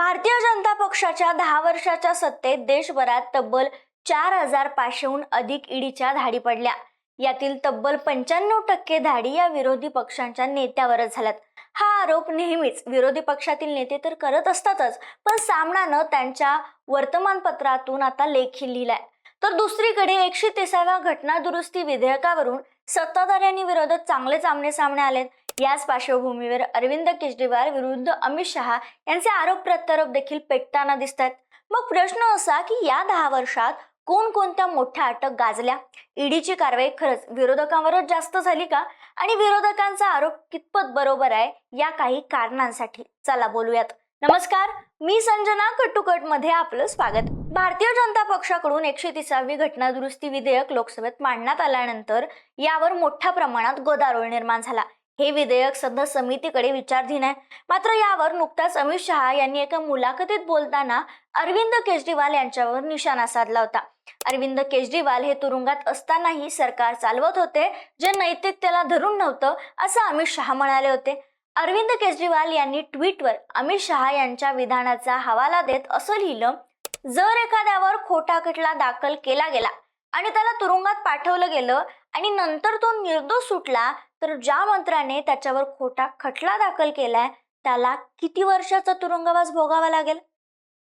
भारतीय जनता पक्षाच्या दहा वर्षाच्या सत्तेत देशभरात तब्बल चार हजार पाचशेहून अधिक ईडीच्या धाडी पडल्या. यातील तब्बल पंच्याण्णव टक्के धाडी या विरोधी पक्षांच्या नेत्यावरच झाल्यात. हा आरोप नेहमीच विरोधी पक्षातील नेते तर करत असतातच पण सामनानं त्यांच्या वर्तमानपत्रातून आता लेखी लिहिलाय. तर दुसरीकडे एकशे तिसाव्या घटना दुरुस्ती विधेयकावरून सत्ताधाऱ्यांनी विरोधात चांगलेच आमने सामने आलेत. याच पार्श्वभूमीवर अरविंद केजरीवाल विरुद्ध अमित शहा यांचे आरोप प्रत्यारोप देखील पेटताना दिसत आहेत मग प्रश्न असा की या दहा वर्षात कोणकोणत्या मोठ्या अटक गाजल्या? ईडीची कारवाई खरंच विरोधकांवरच जास्त झाली का? आणि विरोधकांचा आरोप कितपत बरोबर आहे या काही कारणांसाठी? चला बोलूयात. नमस्कार मी संजना कट्टुकटमध्ये आपलं स्वागत. भारतीय जनता पक्षाकडून एकशे तिसावी घटना दुरुस्ती विधेयक लोकसभेत मांडण्यात आल्यानंतर यावर मोठ्या प्रमाणात गदारोळ निर्माण झाला. हे विधेयक सध्या समितीकडे विचारधीन आहे. मात्र यावर नुकताच अमित शहा यांनी एका मुलाखतीत बोलताना अरविंद केजरीवाल यांच्यावर निशाणा साधला होता. अरविंद केजरीवाल हे तुरुंगात असतानाही सरकार चालवत होते जे नैतिकतेला धरून नव्हतं असं अमित शहा म्हणाले होते. अरविंद केजरीवाल यांनी ट्विटवर अमित शहा यांच्या विधानाचा हवाला देत असं लिहिलं जर एखाद्यावर खोटा खटला दाखल केला गेला आणि त्याला तुरुंगात पाठवलं गेलं आणि नंतर तो निर्दोष सुटला तर ज्या मंत्र्याने त्याच्यावर खोटा खटला दाखल केलाय त्याला किती वर्षाचा तुरुंगवास भोगावा लागेल?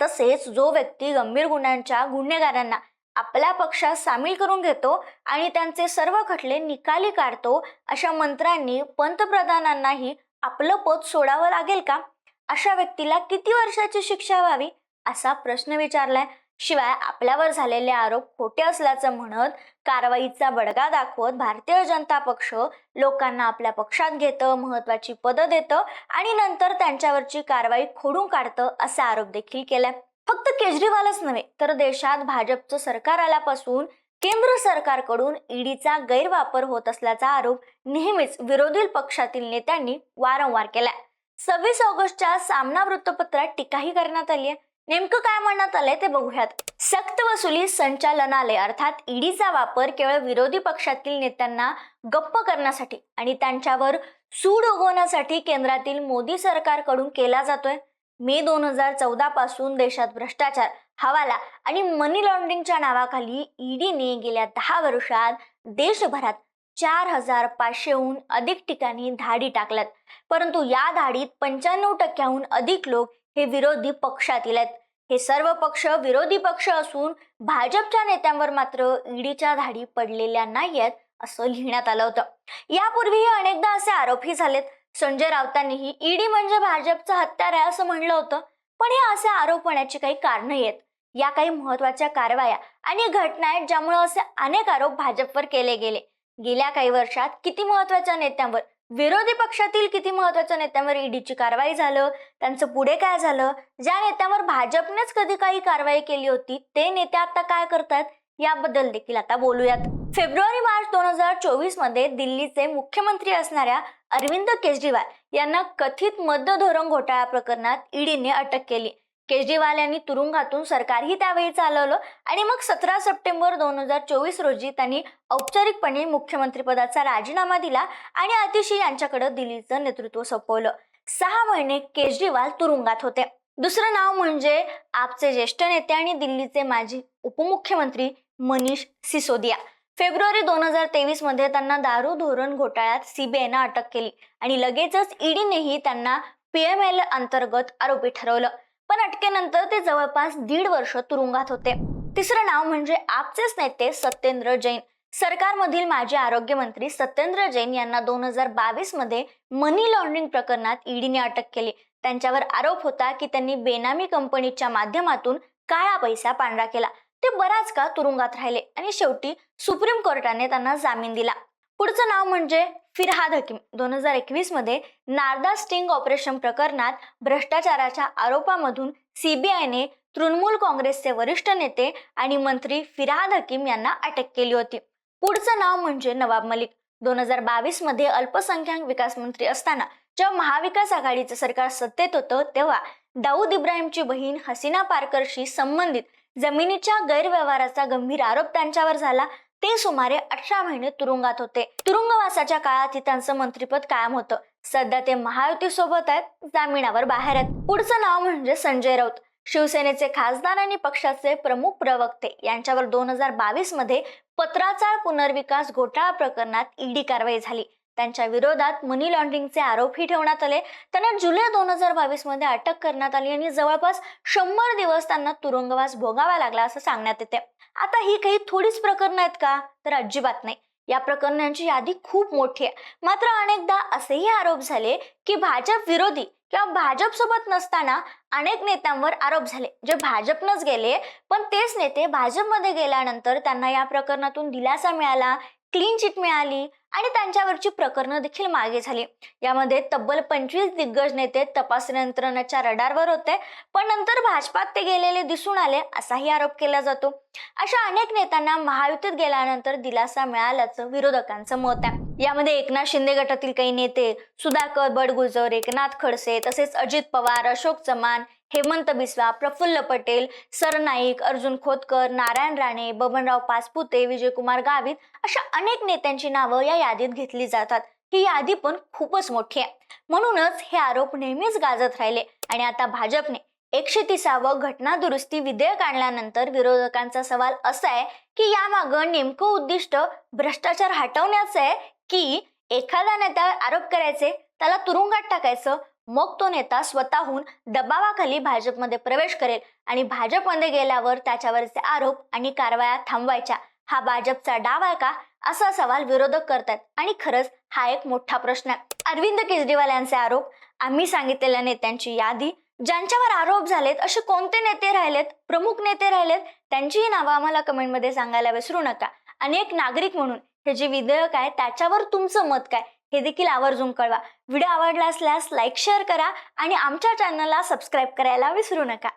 तसेच जो व्यक्ती गंभीर गुन्ह्यांच्या गुन्हेगारांना आपल्या पक्षात सामील करून घेतो आणि त्यांचे सर्व खटले निकाली काढतो अशा मंत्र्यांनी पंतप्रधानांनाही आपलं पद सोडावं लागेल का? अशा व्यक्तीला किती वर्षाची शिक्षा व्हावी? असा प्रश्न विचारलाय शिवाय आपल्यावर झालेले आरोप खोटे असल्याचं म्हणत कारवाईचा बडगा दाखवत भारतीय जनता पक्ष लोकांना आपल्या पक्षात घेतं महत्वाची पदं देतं आणि नंतर त्यांच्यावरची कारवाई खोडून काढतं असा आरोप देखील केलाय. फक्त केजरीवालच नव्हे तर देशात भाजपचं सरकार आल्यापासून केंद्र सरकारकडून ईडीचा गैरवापर होत असल्याचा आरोप नेहमीच विरोधी पक्षातील नेत्यांनी वारंवार केलाय. सव्वीस ऑगस्टच्या सामना वृत्तपत्रात टीकाही करण्यात आली आहे नेमकं काय म्हणण्यात आलंय ते बघूयात. सक्त वसुली संचालनालय अर्थात ईडीचा वापर केवळ विरोधी पक्षातील नेत्यांना गप्प करण्यासाठी आणि त्यांच्यावर सूड उगवण्यासाठी केंद्रातील मोदी सरकारकडून केला जातोय. मे दोन हजार चौदा पासून देशात भ्रष्टाचार हवाला आणि मनी लॉन्ड्रिंगच्या नावाखाली ईडीने गेल्या दहा वर्षात देशभरात चार हजार पाचशेहून अधिक ठिकाणी धाडी टाकल्यात. परंतु या धाडीत पंच्याण्णव टक्क्याहून अधिक लोक हे विरोधी पक्षातील आहेत हे सर्व पक्ष विरोधी पक्ष असून भाजपच्या नेत्यांवर मात्र ईडीच्या धाडी पडलेल्या नाहीयेत असं लिहिण्यात आलं होतं. यापूर्वीही अनेकदा असे आरोपही झालेत. संजय राऊतांनीही ईडी म्हणजे भाजपचं हत्यार आहे असं म्हणलं होतं. पण हे असे आरोप होण्याची काही कारणं आहेत. या काही महत्त्वाच्या कारवाया आणि घटना आहेत ज्यामुळे असे अनेक आरोप भाजपवर केले गेले. गेल्या काही वर्षात किती महत्त्वाच्या नेत्यांवर विरोधी पक्षातील किती महत्त्वाच्या नेत्यांवर ईडीची कारवाई झालं? त्यांचं पुढे काय झालं? ज्या नेत्यांवर भाजपनेच कधी काही कारवाई केली होती ते नेते आता काय करतात? याबद्दल देखील आता बोलूयात. फेब्रुवारी मार्च दोन हजार चोवीसमध्ये दिल्लीचे मुख्यमंत्री असणाऱ्या अरविंद केजरीवाल यांना कथित मद्य धोरण घोटाळा प्रकरणात ईडीने अटक केली. केजरीवाल यांनी तुरुंगातून सरकारही त्यावेळी चालवलं आणि मग सतरा सप्टेंबर दोन हजार चोवीस रोजी त्यांनी औपचारिकपणे मुख्यमंत्रीपदाचा राजीनामा दिला आणि अतिशी यांच्याकडे दिल्लीचं नेतृत्व सोपवलं. सहा महिने केजरीवाल तुरुंगात होते. दुसरं नाव म्हणजे आपचे ज्येष्ठ नेते आणि दिल्लीचे माजी उपमुख्यमंत्री मनीष सिसोदिया. फेब्रुवारी दोन हजार तेवीसमध्ये त्यांना दारू धोरण घोटाळ्यात सीबीआयनं अटक केली आणि लगेचच ईडीनेही त्यांना पीएमएल अंतर्गत आरोपी ठरवलं. पण अटकेनंतर ते जवळपास दीड वर्ष तुरुंगात होते. तिसरं नाव म्हणजे आपचेच नेते सत्येंद्र जैन. सरकारमधील माजी आरोग्यमंत्री सत्येंद्र जैन यांना दोन हजार बावीसमध्ये मनी लॉन्ड्रिंग प्रकरणात ईडीने अटक केली. त्यांच्यावर आरोप होता की त्यांनी बेनामी कंपनीच्या माध्यमातून काळा पैसा पांढरा केला. ते बराच काळ तुरुंगात राहिले आणि शेवटी सुप्रीम कोर्टाने त्यांना जामीन दिला. पुढचं नाव म्हणजे फिरहाद हकीम. दोन हजार एकवीसमध्ये नारदा स्टिंग ऑपरेशन प्रकरणात भ्रष्टाचाराच्या आरोपामधून सीबीआयने तृणमूल काँग्रेसचे वरिष्ठ नेते आणि मंत्री फिरहाद हकीम यांना अटक केली होती. पुढचं नाव म्हणजे नवाब मलिक. दोन हजार बावीसमध्ये अल्पसंख्याक विकास मंत्री असताना जेव्हा महाविकास आघाडीचं सरकार सत्तेत होतं तेव्हा दाऊद इब्राहिमची बहीण हसीना पारकरशी संबंधित जमिनीच्या गैरव्यवहाराचा गंभीर आरोप त्यांच्यावर झाला. ते सुमारे अठरा महिने तुरुंगात होते. तुरुंगवासाच्या काळात त्यांचं मंत्रिपद कायम होतं. सध्या ते महायुती सोबत आहेत जामिनावर बाहेर आहेत. पुढचं नाव म्हणजे संजय राऊत. शिवसेनेचे खासदार आणि पक्षाचे प्रमुख प्रवक्ते यांच्यावर दोन हजार बावीसमध्ये पत्राचाळ पुनर्विकास घोटाळा प्रकरणात ईडी कारवाई झाली. त्यांच्या विरोधात मनी लॉन्ड्रिंगचे आरोपही ठेवण्यात आले. त्यांना जुलै दोन हजार बावीसमध्ये अटक करण्यात आली आणि जवळपास शंभर दिवस त्यांना तुरुंगवास भोगावा लागला असं सांगण्यात येते. आता ही काही थोडीच प्रकरणं आहेत का? तर अजिबात नाही. या प्रकरणांची यादी खूप मोठी आहे. मात्र अनेकदा असेही आरोप झाले की भाजप विरोधी किंवा भाजप सोबत नसताना अनेक नेत्यांवर आरोप झाले. जे भाजपनंच गेले पण तेच नेते भाजपमध्ये गेल्यानंतर त्यांना या प्रकरणातून दिलासा मिळाला क्लीन चिट मिळाली आणि त्यांच्यावरची प्रकरणं देखील मागे झाली. यामध्ये तब्बल पंचवीस दिग्गज नेते तपास यंत्रणेच्या रडारवर होते पण नंतर भाजपात ते गेलेले दिसून आले असाही आरोप केला जातो. अशा अनेक नेत्यांना महायुतीत गेल्यानंतर दिलासा मिळाल्याचं विरोधकांचं मत आहे. यामध्ये एकनाथ शिंदे गटातील काही नेते सुधाकर बडगुजर एकनाथ खडसे तसेच अजित पवार अशोक चव्हाण हेमंत बिस्वा प्रफुल्ल पटेल सरनाईक अर्जुन खोतकर नारायण राणे बबनराव पासपुते विजयकुमार गावित अशा अनेक नेत्यांची नावं या यादीत घेतली जातात. ही यादी पण खूपच मोठी आहे. म्हणूनच हे आरोप नेहमीच गाजत राहिले आणि आता भाजपने एकशे तिसावं घटना दुरुस्ती विधेयक आणल्यानंतर विरोधकांचा सवाल असा आहे की यामागं नेमकं उद्दिष्ट भ्रष्टाचार हटवण्याचं आहे की एखादा नेत्यावर आरोप करायचे त्याला तुरुंगात टाकायचं मग तो नेता स्वतःहून दबावाखाली भाजपमध्ये प्रवेश करेल आणि भाजपमध्ये गेल्यावर त्याच्यावरचे आरोप आणि कारवाया थांबवायच्या. हा भाजपचा डाव आहे का? असा सवाल विरोधक करतात. आणि खरंच हा एक मोठा प्रश्न आहे. अरविंद केजरीवाल यांचे आरोप आम्ही सांगितलेल्या नेत्यांची यादी ज्यांच्यावर आरोप झालेत असे कोणते नेते राहिलेत? प्रमुख नेते राहिलेत? त्यांचीही नावं आम्हाला कमेंटमध्ये सांगायला विसरू नका. आणि एक नागरिक म्हणून हे जे विधेयक आहे त्याच्यावर तुमचं मत काय? हे देखील आवर्जून कळवा. व्हिडिओ आवडला असल्यास लाईक शेअर करा आणि आमच्या चॅनलला सबस्क्राईब करायला विसरू नका.